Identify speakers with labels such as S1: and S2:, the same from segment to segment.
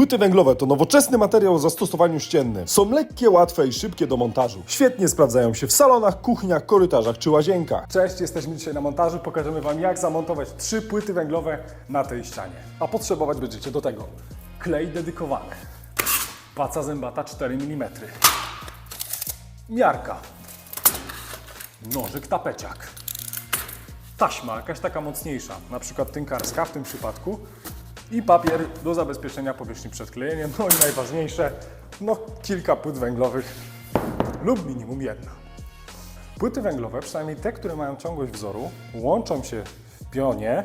S1: Płyty węglowe to nowoczesny materiał o zastosowaniu ściennym. Są lekkie, łatwe i szybkie do montażu. Świetnie sprawdzają się w salonach, kuchniach, korytarzach czy łazienkach.
S2: Cześć, jesteśmy dzisiaj na montażu. Pokażemy Wam, jak zamontować trzy płyty węglowe na tej ścianie. A potrzebować będziecie do tego klej dedykowany, paca zębata 4 mm, miarka, nożyk tapeciak, taśma jakaś taka mocniejsza, na przykład tynkarska w tym przypadku i papier do zabezpieczenia powierzchni przed klejeniem. No i najważniejsze, no kilka płyt węglowych lub minimum jedna. Płyty węglowe, przynajmniej te, które mają ciągłość wzoru, łączą się w pionie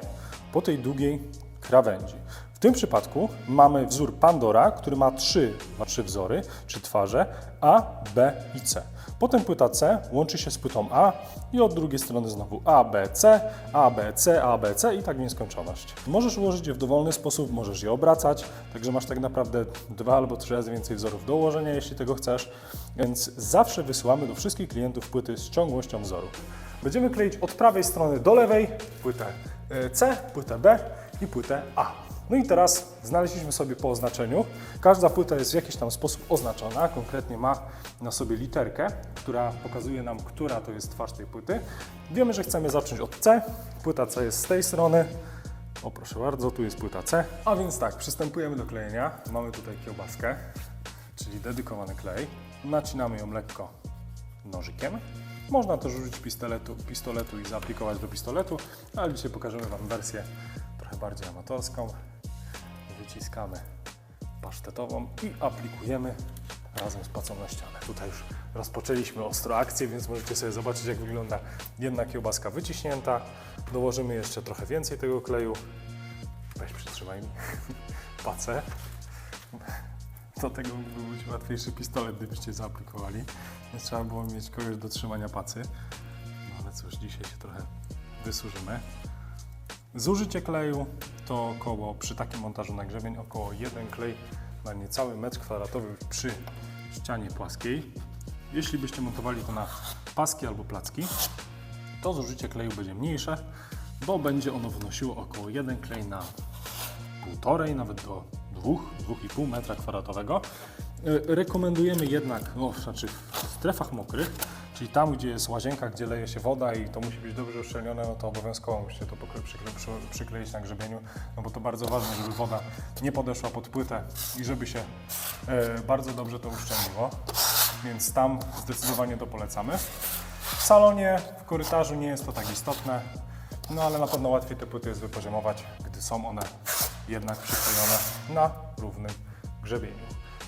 S2: po tej długiej krawędzi. W tym przypadku mamy wzór Pandora, który ma trzy, ma trzy wzory, czy twarze A, B i C. Potem płyta C łączy się z płytą A i od drugiej strony znowu A, B, C, A, B, C, A, B, C i tak w nieskończoność. Możesz ułożyć je w dowolny sposób, możesz je obracać, także masz tak naprawdę dwa albo trzy razy więcej wzorów do ułożenia, jeśli tego chcesz, więc zawsze wysyłamy do wszystkich klientów płyty z ciągłością wzoru. Będziemy kleić od prawej strony do lewej płytę e, C, płytę B i płytę A. No i teraz znaleźliśmy sobie po oznaczeniu. Każda płyta jest w jakiś tam sposób oznaczona, konkretnie ma na sobie literkę, która pokazuje nam, która to jest twarz tej płyty. Wiemy, że chcemy zacząć od C. Płyta C jest z tej strony. O proszę bardzo, tu jest płyta C. A więc tak, przystępujemy do klejenia. Mamy tutaj kiełbaskę, czyli dedykowany klej. Nacinamy ją lekko nożykiem. Można też użyć pistoletu, pistoletu i zaaplikować do pistoletu, ale dzisiaj pokażemy Wam wersję trochę bardziej amatorską. Wyciskamy pasztetową i aplikujemy razem z pacą na ścianę. Tutaj już rozpoczęliśmy ostro akcję, więc możecie sobie zobaczyć jak wygląda jedna kiełbaska wyciśnięta. Dołożymy jeszcze trochę więcej tego kleju. Weź przytrzymaj mi pacę. Do tego mógłby być łatwiejszy pistolet, gdybyście zaaplikowali. Więc trzeba było mieć kogoś do trzymania pacy. No ale cóż, dzisiaj się trochę wysłużymy. Zużycie kleju to około, przy takim montażu na grzebień, około 1 klej na niecały metr kwadratowy przy ścianie płaskiej. Jeśli byście montowali to na paski albo placki, to zużycie kleju będzie mniejsze, bo będzie ono wynosiło około 1 klej na półtorej, nawet do 2, 2,5 metra kwadratowego. E, Rekomendujemy jednak, no, znaczy w strefach mokrych, czyli tam, gdzie jest łazienka, gdzie leje się woda i to musi być dobrze uszczelnione, no to obowiązkowo musicie to przykleić na grzebieniu, no bo to bardzo ważne, żeby woda nie podeszła pod płytę i żeby się e, bardzo dobrze to uszczelniło, więc tam zdecydowanie to polecamy. W salonie, w korytarzu nie jest to tak istotne, no ale na pewno łatwiej te płyty jest wypoziomować, gdy są one jednak przyklejone na równym grzebieniu.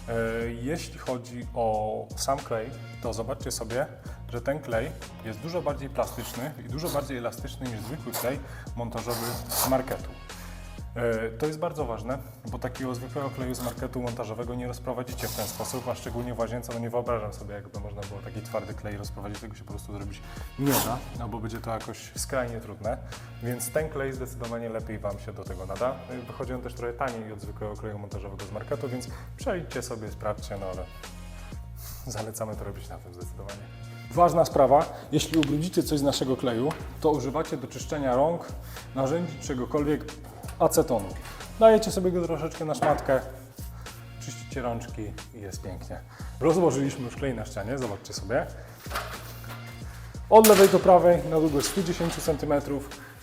S2: E, Jeśli chodzi o sam klej, to zobaczcie sobie, że ten klej jest dużo bardziej plastyczny i dużo bardziej elastyczny niż zwykły klej montażowy z marketu. E, To jest bardzo ważne, bo takiego zwykłego kleju z marketu montażowego nie rozprowadzicie w ten sposób, a szczególnie w łazience, no nie wyobrażam sobie, jakby można było taki twardy klej rozprowadzić, tego się po prostu zrobić nie da, no bo będzie to jakoś skrajnie trudne, więc ten klej zdecydowanie lepiej Wam się do tego nada. E, Wychodzi on też trochę taniej od zwykłego kleju montażowego z marketu, więc przejdźcie sobie, sprawdźcie, no ale zalecamy to robić na tym zdecydowanie. Ważna sprawa, jeśli ubrudzicie coś z naszego kleju, to używacie do czyszczenia rąk, narzędzi, czegokolwiek acetonu. Dajecie sobie go troszeczkę na szmatkę, czyścicie rączki i jest pięknie. Rozłożyliśmy już klej na ścianie, zobaczcie sobie. Od lewej do prawej na długość 110 cm,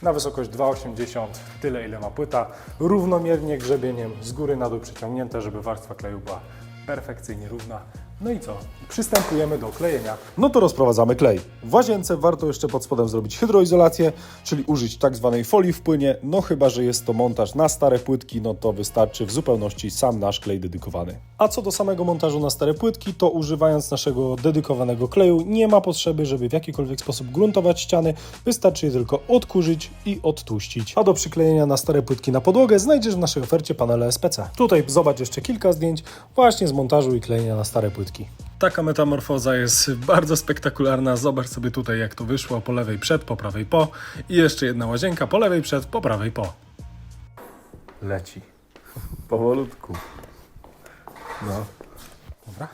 S2: na wysokość 2,80 m, tyle ile ma płyta, równomiernie grzebieniem z góry na dół przyciągnięte, żeby warstwa kleju była perfekcyjnie równa. No i co? Przystępujemy do klejenia.
S1: No to rozprowadzamy klej. W łazience warto jeszcze pod spodem zrobić hydroizolację, czyli użyć tak zwanej folii w płynie, no chyba, że jest to montaż na stare płytki, no to wystarczy w zupełności sam nasz klej dedykowany. A co do samego montażu na stare płytki, to używając naszego dedykowanego kleju nie ma potrzeby, żeby w jakikolwiek sposób gruntować ściany, wystarczy je tylko odkurzyć i odtłuścić. A do przyklejenia na stare płytki na podłogę znajdziesz w naszej ofercie panele SPC. Tutaj zobacz jeszcze kilka zdjęć właśnie z montażu i klejenia na stare płytki.
S2: Taka metamorfoza jest bardzo spektakularna. Zobacz sobie tutaj, jak to wyszło. Po lewej przed, po prawej po. I jeszcze jedna łazienka. Po lewej przed, po prawej po.
S1: Leci. Powolutku. No.
S2: Dobra.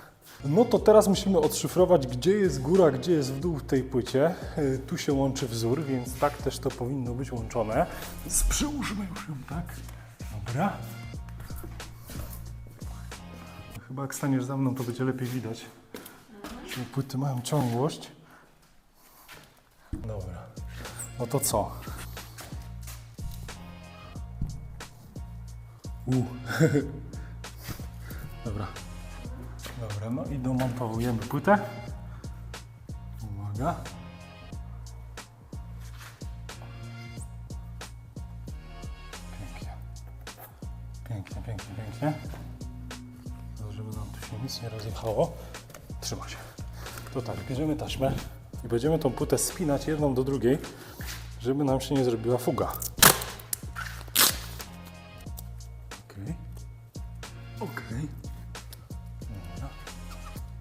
S2: No to teraz musimy odszyfrować, gdzie jest góra, gdzie jest w dół w tej płycie. Y, Tu się łączy wzór, więc tak też to powinno być łączone. Więc przyłóżmy już ją tak. Dobra.
S1: Chyba jak staniesz za mną, to będzie lepiej widać. Że płyty mają ciągłość. Dobra. No to co? U. Dobra. Dobra, no i domontowujemy płytę. Uwaga. Pięknie. Pięknie, pięknie, pięknie. Się nic nie rozjechało. Trzyma się. To tak, bierzemy taśmę i będziemy tą płytę spinać jedną do drugiej, żeby nam się nie zrobiła fuga. Okej. Okej. Dobra.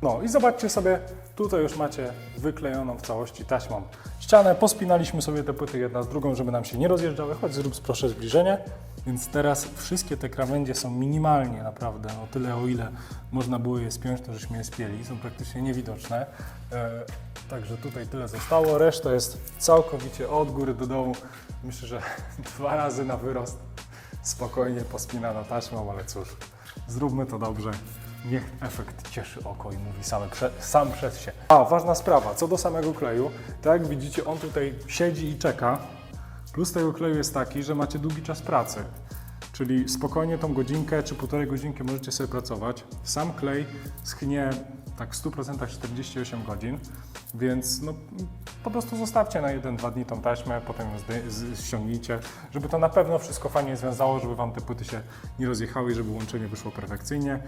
S1: No i zobaczcie sobie, tutaj już macie wyklejoną w całości taśmą ścianę. Pospinaliśmy sobie te płyty jedna z drugą, żeby nam się nie rozjeżdżały. Chodź, zrób proszę zbliżenie. Więc teraz wszystkie te krawędzie są minimalnie naprawdę, o tyle o ile można było je spiąć, to żeśmy je spięli. Są praktycznie niewidoczne. E, także tutaj tyle zostało. Reszta jest całkowicie od góry do dołu. Myślę, że dwa razy na wyrost spokojnie pospinana taśmą, ale cóż, zróbmy to dobrze. Niech efekt cieszy oko i mówi same prze, sam przez się. A, ważna sprawa, co do samego kleju, tak jak widzicie, on tutaj siedzi i czeka. Plus tego kleju jest taki, że macie długi czas pracy. Czyli spokojnie tą godzinkę czy półtorej godzinki możecie sobie pracować. Sam klej schnie tak w 100% 48 godzin, więc no, po prostu zostawcie na 1-2 dni tą taśmę, potem ją ściągnijcie, żeby to na pewno wszystko fajnie związało, żeby Wam te płyty się nie rozjechały i żeby łączenie wyszło perfekcyjnie.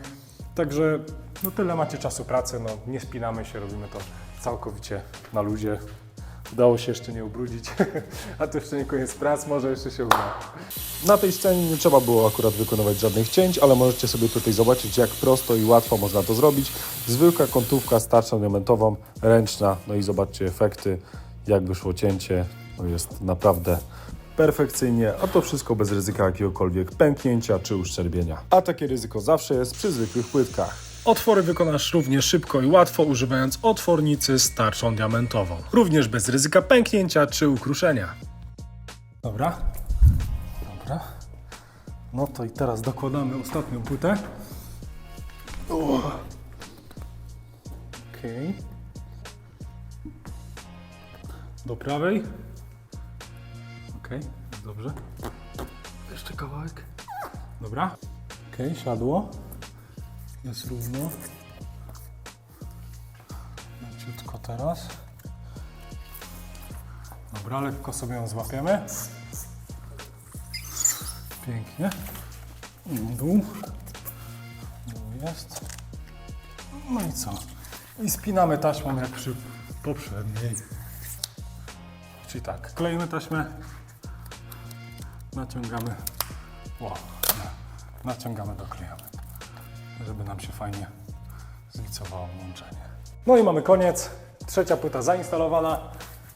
S1: Także no tyle macie czasu pracy, no nie spinamy się, robimy to całkowicie na luzie. Udało się jeszcze nie ubrudzić, a to jeszcze nie koniec prac, może jeszcze się uda.
S2: Na tej scenie nie trzeba było akurat wykonywać żadnych cięć, ale możecie sobie tutaj zobaczyć, jak prosto i łatwo można to zrobić. Zwykła kątówka z tarczą diamentową, ręczna, no i zobaczcie efekty, jak wyszło cięcie. No jest naprawdę perfekcyjnie, a to wszystko bez ryzyka jakiegokolwiek pęknięcia czy uszczerbienia. A takie ryzyko zawsze jest przy zwykłych płytkach.
S1: Otwory wykonasz równie szybko i łatwo używając otwornicy z tarczą diamentową. Również bez ryzyka pęknięcia czy ukruszenia. Dobra. Dobra. No to i teraz dokładamy ostatnią płytę. Okej. Do prawej. Okej, dobrze. Jeszcze kawałek. Dobra. Okej, siadło. Jest równo. Leciutko teraz. Dobra, lekko sobie ją złapiemy. Pięknie. Dół. Dół jest. No i co? I spinamy taśmą jak przy poprzedniej. Czyli tak, kleimy taśmę, naciągamy, o, naciągamy, doklejamy żeby nam się fajnie zlicowało łączenie. No i mamy koniec. Trzecia płyta zainstalowana.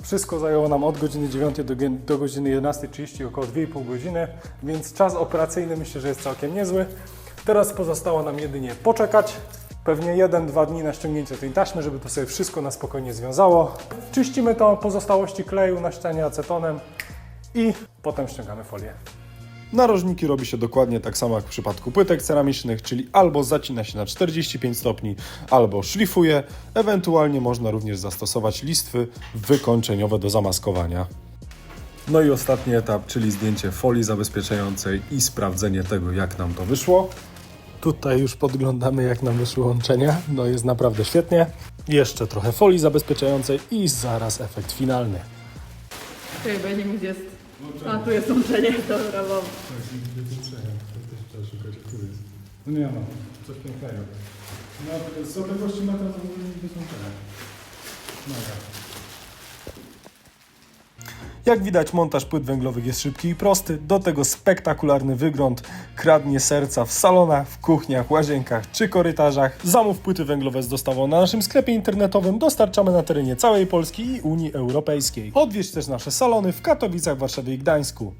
S1: Wszystko zajęło nam od godziny 9 do, do godziny 11.30, około 2,5 godziny, więc czas operacyjny myślę, że jest całkiem niezły. Teraz pozostało nam jedynie poczekać. Pewnie 1-2 dni na ściągnięcie tej taśmy, żeby to sobie wszystko na spokojnie związało. Czyścimy to pozostałości kleju na ścianie acetonem i potem ściągamy folię.
S2: Narożniki robi się dokładnie tak samo jak w przypadku płytek ceramicznych, czyli albo zacina się na 45 stopni, albo szlifuje. Ewentualnie można również zastosować listwy wykończeniowe do zamaskowania. No i ostatni etap, czyli zdjęcie folii zabezpieczającej i sprawdzenie tego, jak nam to wyszło.
S1: Tutaj już podglądamy, jak nam wyszły łączenia. No jest naprawdę świetnie. Jeszcze trochę folii zabezpieczającej i zaraz efekt finalny.
S3: Czekaj, bo ja nie wiem jest. A, tu jest łączenie, dobra, mam.
S1: No nie no, coś pięknego. No, z odległości metra to w ogóle nie wysłączenia.
S2: Jak widać, montaż płyt węglowych jest szybki i prosty, do tego spektakularny wygląd kradnie serca w salonach, w kuchniach, łazienkach czy korytarzach. Zamów płyty węglowe z dostawą na naszym sklepie internetowym dostarczamy na terenie całej Polski i Unii Europejskiej. Odwiedź też nasze salony w Katowicach, Warszawie i Gdańsku.